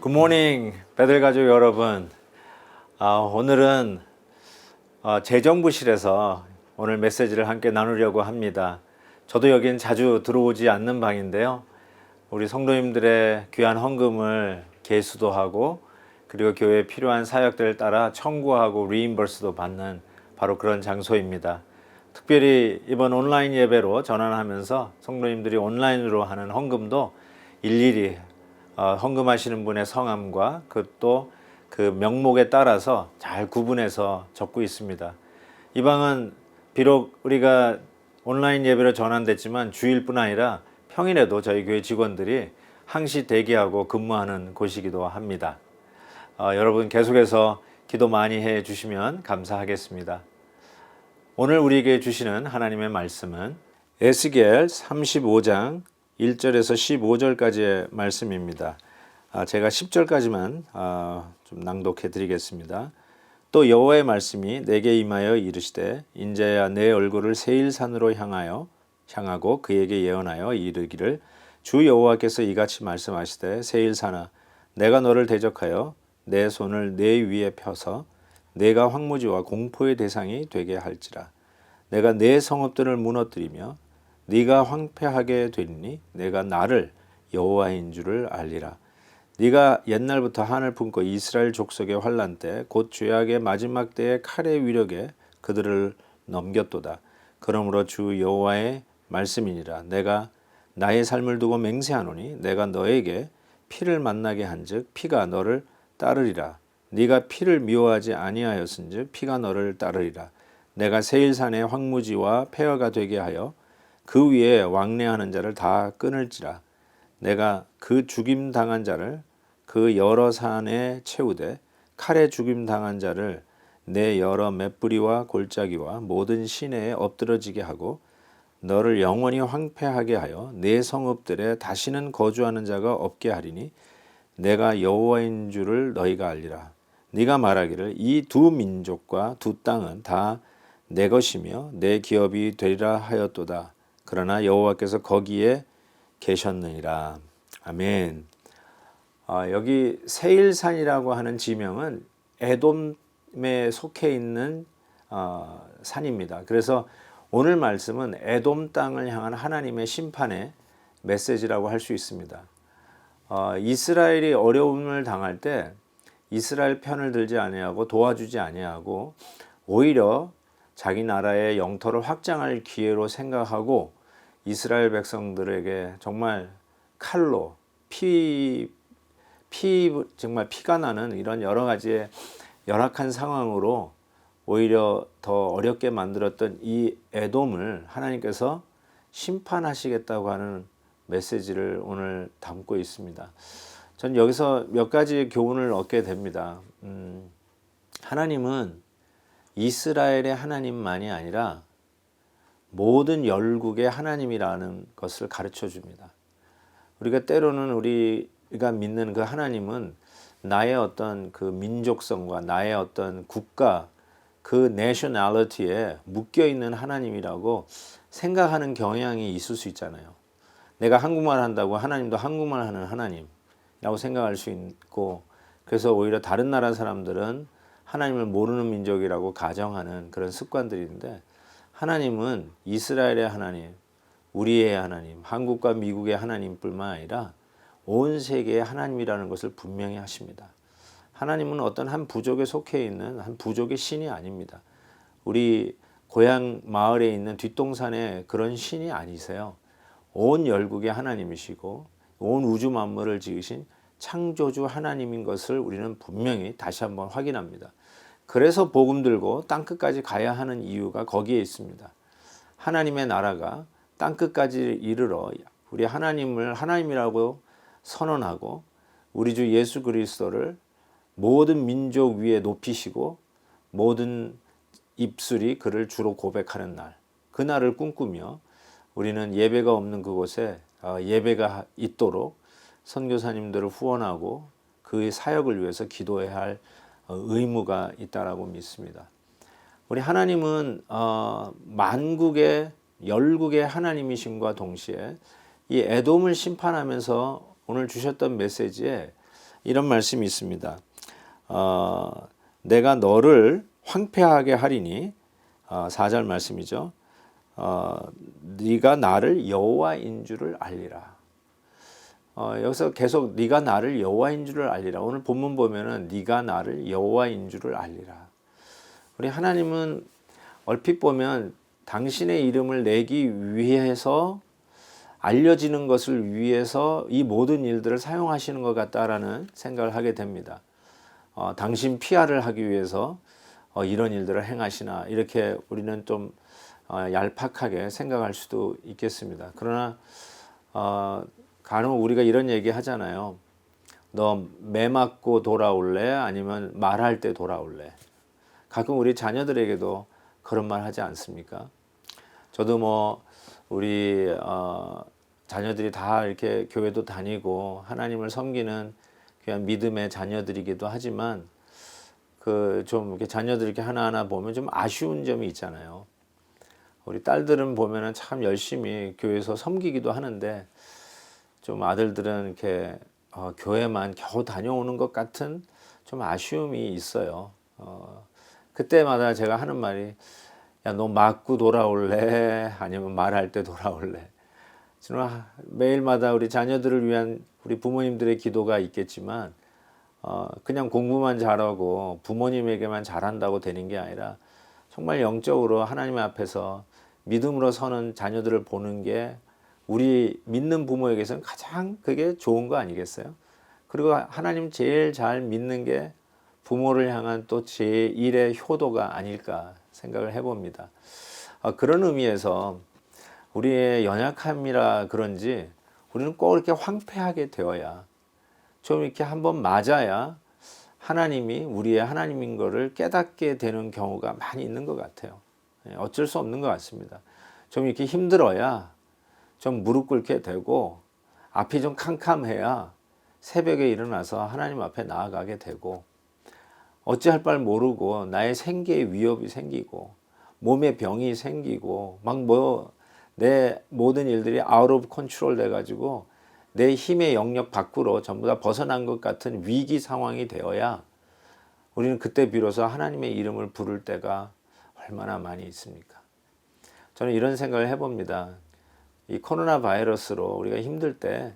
굿모닝 배들 가족 여러분. 아, 오늘은 어, 재정부실에서 오늘 메시지를 함께 나누려고 합니다. 저도 여긴 자주 들어오지 않는 방인데요. 우리 성도님들의 귀한 헌금을 개수도 하고 그리고 교회에 필요한 사역들을 따라 청구하고 리임버스도 받는 바로 그런 장소입니다 특별히 이번 온라인 예배로 전환하면서 성도님들이 온라인으로 하는 헌금도 일일이 어, 헌금하시는 분의 성함과 그또 그 명목에 따라서 잘 구분해서 적고 있습니다. 이 방은 비록 우리가 온라인 예배로 전환됐지만 주일뿐 아니라 평일에도 저희 교회 직원들이 항시 대기하고 근무하는 곳이기도 합니다. 어, 여러분 계속해서 기도 많이 해 주시면 감사하겠습니다. 오늘 우리에게 주시는 하나님의 말씀은 에스겔 35장 1절에서 15절까지의 말씀입니다. 아, 제가 10절까지만 아, 좀 낭독해 드리겠습니다. 또 여호와의 말씀이 내게 임하여 이르시되 인자야 내 얼굴을 세일 산으로 향하여 향하고 그에게 예언하여 이르기를 주 여호와께서 이같이 말씀하시되 세일 산아 내가 너를 대적하여 내 손을 내 위에 펴서 내가 황무지와 공포의 대상이 되게 할지라 내가 내 성읍들을 무너뜨리며 네가 황폐하게 되니 내가 나를 여호와인 줄을 알리라. 네가 옛날부터 한을 품고 이스라엘 족속의 환란 때 곧 죄악의 마지막 때의 칼의 위력에 그들을 넘겼도다. 그러므로 주 여호와의 말씀이니라. 내가 나의 삶을 두고 맹세하노니 내가 너에게 피를 만나게 한즉 피가 너를 따르리라. 네가 피를 미워하지 아니하였은즉 피가 너를 따르리라. 내가 세일산의 황무지와 폐허가 되게 하여 그 위에 왕래하는 자를 다 끊을지라 내가 그 죽임 당한 자를 그 여러 산에 채우되 칼에 죽임 당한 자를 내 여러 맷뿌리와 골짜기와 모든 시내에 엎드러지게 하고 너를 영원히 황폐하게 하여 내 성읍들에 다시는 거주하는 자가 없게 하리니 내가 여호와인 줄을 너희가 알리라 네가 말하기를 이 두 민족과 두 땅은 다 내 것이며 내 기업이 되리라 하였도다 그러나 여호와께서 거기에 계셨느니라. 아멘. 아, 여기 세일산이라고 하는 지명은 에돔에 속해 있는 어, 산입니다. 그래서 오늘 말씀은 에돔 땅을 향한 하나님의 심판의 메시지라고 할 수 있습니다. 어, 이스라엘이 어려움을 당할 때 이스라엘 편을 들지 아니하고 도와주지 아니하고 오히려 자기 나라의 영토를 확장할 기회로 생각하고 이스라엘 백성들에게 정말 칼로 피, 피, 정말 피가 나는 이런 여러 가지의 열악한 상황으로 오히려 더 어렵게 만들었던 이 애돔을 하나님께서 심판하시겠다고 하는 메시지를 오늘 담고 있습니다. 전 여기서 몇 가지 교훈을 얻게 됩니다. 음, 하나님은 이스라엘의 하나님만이 아니라 모든 열국의 하나님이라는 것을 가르쳐 줍니다. 우리가 때로는 우리가 믿는 그 하나님은 나의 어떤 그 민족성과 나의 어떤 국가 그 내셔널리티에 묶여 있는 하나님이라고 생각하는 경향이 있을 수 있잖아요. 내가 한국말 한다고 하나님도 한국말 하는 하나님이라고 생각할 수 있고 그래서 오히려 다른 나라 사람들은 하나님을 모르는 민족이라고 가정하는 그런 습관들인데 하나님은 이스라엘의 하나님, 우리의 하나님, 한국과 미국의 하나님뿐만 아니라 온 세계의 하나님이라는 것을 분명히 하십니다. 하나님은 어떤 한 부족에 속해 있는 한 부족의 신이 아닙니다. 우리 고향 마을에 있는 뒷동산에 그런 신이 아니세요. 온 열국의 하나님이시고 온 우주 만물을 지으신 창조주 하나님인 것을 우리는 분명히 다시 한번 확인합니다. 그래서 복음 들고 땅 끝까지 가야 하는 이유가 거기에 있습니다. 하나님의 나라가 땅 끝까지 이르러 우리 하나님을 하나님이라고 선언하고 우리 주 예수 그리스도를 모든 민족 위에 높이시고 모든 입술이 그를 주로 고백하는 날, 그 날을 꿈꾸며 우리는 예배가 없는 그곳에 어, 예배가 있도록 선교사님들을 후원하고 그 사역을 위해서 기도해야 할 어, 의무가 있다라고 믿습니다. 우리 하나님은 어, 만국의 열국의 하나님이심과 동시에 이 에돔을 심판하면서 오늘 주셨던 메시지에 이런 말씀이 있습니다. 어, 내가 너를 황폐하게 하리니 어, 4절 말씀이죠. 어, 네가 나를 여호와인 줄을 알리라. 어, 여기서 계속 네가 나를 여호와인 줄을 알리라. 오늘 본문 보면은 네가 나를 여호와인 줄을 알리라. 우리 하나님은 얼핏 보면 당신의 이름을 내기 위해서 알려지는 것을 위해서 이 모든 일들을 사용하시는 것 같다라는 생각을 하게 됩니다. 어, 당신 피하를 하기 위해서 어, 이런 일들을 행하시나 이렇게 우리는 좀 어, 얄팍하게 생각할 수도 있겠습니다. 그러나 어, 간혹 우리가 이런 얘기 하잖아요. 너 매 맞고 돌아올래? 아니면 말할 때 돌아올래? 가끔 우리 자녀들에게도 그런 말 하지 않습니까? 저도 뭐 우리 어, 자녀들이 다 이렇게 교회도 다니고 하나님을 섬기는 그냥 믿음의 자녀들이기도 하지만 그좀 이렇게 자녀들 이렇게 하나하나 보면 좀 아쉬운 점이 있잖아요. 우리 딸들은 보면은 참 열심히 교회에서 섬기기도 하는데 좀 아들들은 이렇게 어, 교회만 겨우 다녀오는 것 같은 좀 아쉬움이 있어요. 어, 그때마다 제가 하는 말이 야 너 맞고 돌아올래 아니면 말할 때 돌아올래 정말 매일마다 우리 자녀들을 위한 우리 부모님들의 기도가 있겠지만 어, 그냥 공부만 잘하고 부모님에게만 잘한다고 되는 게 아니라 정말 영적으로 하나님 앞에서 믿음으로 서는 자녀들을 보는 게 우리 믿는 부모에게서는 가장 그게 좋은 거 아니겠어요? 그리고 하나님 제일 잘 믿는 게 부모를 향한 또 제1의 효도가 아닐까 생각을 해봅니다. 어, 그런 의미에서 우리의 연약함이라 그런지 우리는 꼭 이렇게 황폐하게 되어야 좀 이렇게 한번 맞아야 하나님이 우리의 하나님인 것을 깨닫게 되는 경우가 많이 있는 것 같아요. 예, 어쩔 수 없는 것 같습니다. 좀 이렇게 힘들어야 좀 무릎 꿇게 되고 앞이 좀 캄캄해야 새벽에 일어나서 하나님 앞에 나아가게 되고 어찌할 바를 모르고 나의 생계에 위협이 생기고 몸에 병이 생기고 막 뭐 내 모든 일들이 아웃 오브 컨트롤 돼 가지고 내 힘의 영역 밖으로 전부 다 벗어난 것 같은 위기 상황이 되어야 우리는 그때 비로소 하나님의 이름을 부를 때가 얼마나 많이 있습니까? 저는 이런 생각을 해봅니다. 이 코로나 바이러스로 우리가 힘들 때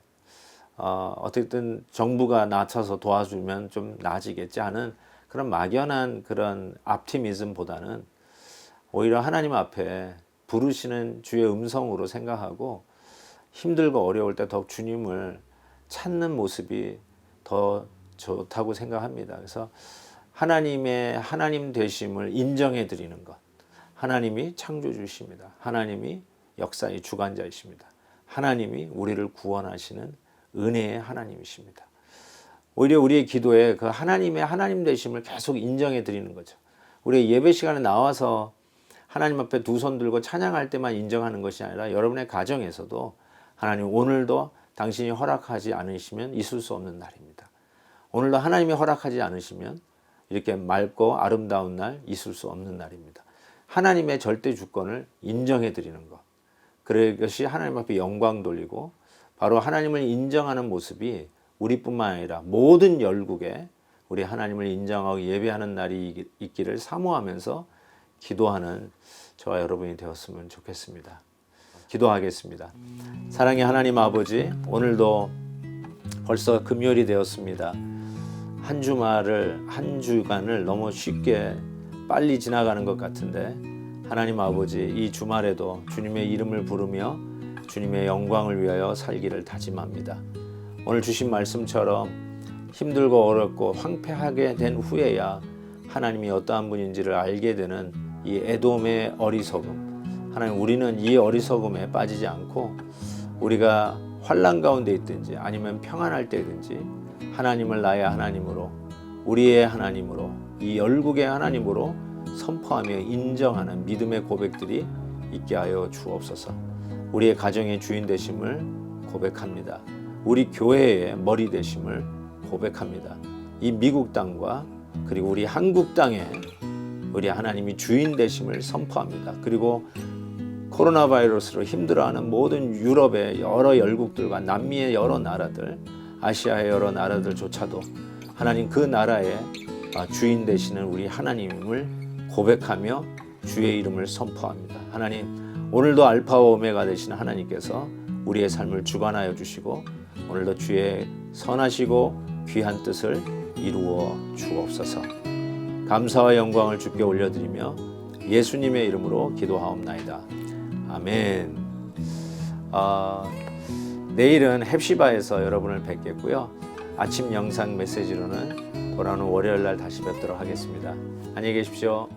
어, 어쨌든 정부가 나서서 도와주면 좀 나아지겠지 하는 그런 막연한 그런 앞티미즘보다는 오히려 하나님 앞에 부르시는 주의 음성으로 생각하고 힘들고 어려울 때 더욱 주님을 찾는 모습이 더 좋다고 생각합니다. 그래서 하나님의 하나님 되심을 인정해 드리는 것. 하나님이 창조주십니다. 하나님이 역사의 주관자이십니다. 하나님이 우리를 구원하시는 은혜의 하나님이십니다. 오히려 우리의 기도에 그 하나님의 하나님 되심을 계속 인정해 드리는 거죠. 우리 예배 시간에 나와서 하나님 앞에 두 손 들고 찬양할 때만 인정하는 것이 아니라 여러분의 가정에서도 하나님 오늘도 당신이 허락하지 않으시면 있을 수 없는 날입니다. 오늘도 하나님이 허락하지 않으시면 이렇게 맑고 아름다운 날 있을 수 없는 날입니다. 하나님의 절대 주권을 인정해 드리는 것. 그것이 하나님 앞에 영광 돌리고 바로 하나님을 인정하는 모습이 우리뿐만 아니라 모든 열국에 우리 하나님을 인정하고 예배하는 날이 있기를 사모하면서 기도하는 저와 여러분이 되었으면 좋겠습니다. 기도하겠습니다. 사랑의 하나님 아버지, 오늘도 벌써 금요일이 되었습니다. 한 주말을 한 주간을 너무 쉽게 빨리 지나가는 것 같은데 하나님 아버지 이 주말에도 주님의 이름을 부르며 주님의 영광을 위하여 살기를 다짐합니다. 오늘 주신 말씀처럼 힘들고 어렵고 황폐하게 된 후에야 하나님이 어떠한 분인지를 알게 되는 이 에돔의 어리석음. 하나님 우리는 이 어리석음에 빠지지 않고 우리가 환란 가운데 있든지 아니면 평안할 때든지 하나님을 나의 하나님으로 우리의 하나님으로 이 열국의 하나님으로 선포하며 인정하는 믿음의 고백들이 있게 하여 주옵소서. 우리의 가정의 주인 되심을 고백합니다. 우리 교회의 머리 되심을 고백합니다. 이 미국 땅과 그리고 우리 한국 땅에 우리 하나님이 주인 되심을 선포합니다. 그리고 코로나 바이러스로 힘들어하는 모든 유럽의 여러 열국들과 남미의 여러 나라들, 아시아의 여러 나라들조차도 하나님 그 나라의 아, 주인 되시는 우리 하나님을 고백하며 주의 이름을 선포합니다. 하나님 오늘도 알파와 오메가 되시는 하나님께서 우리의 삶을 주관하여 주시고 오늘도 주의 선하시고 귀한 뜻을 이루어 주옵소서. 감사와 영광을 주께 올려드리며 예수님의 이름으로 기도하옵나이다. 아멘. 아, 내일은 헵시바에서 여러분을 뵙겠고요. 아침 영상 메시지로는 돌아오는 월요일 날 다시 뵙도록 하겠습니다. 안녕히 계십시오.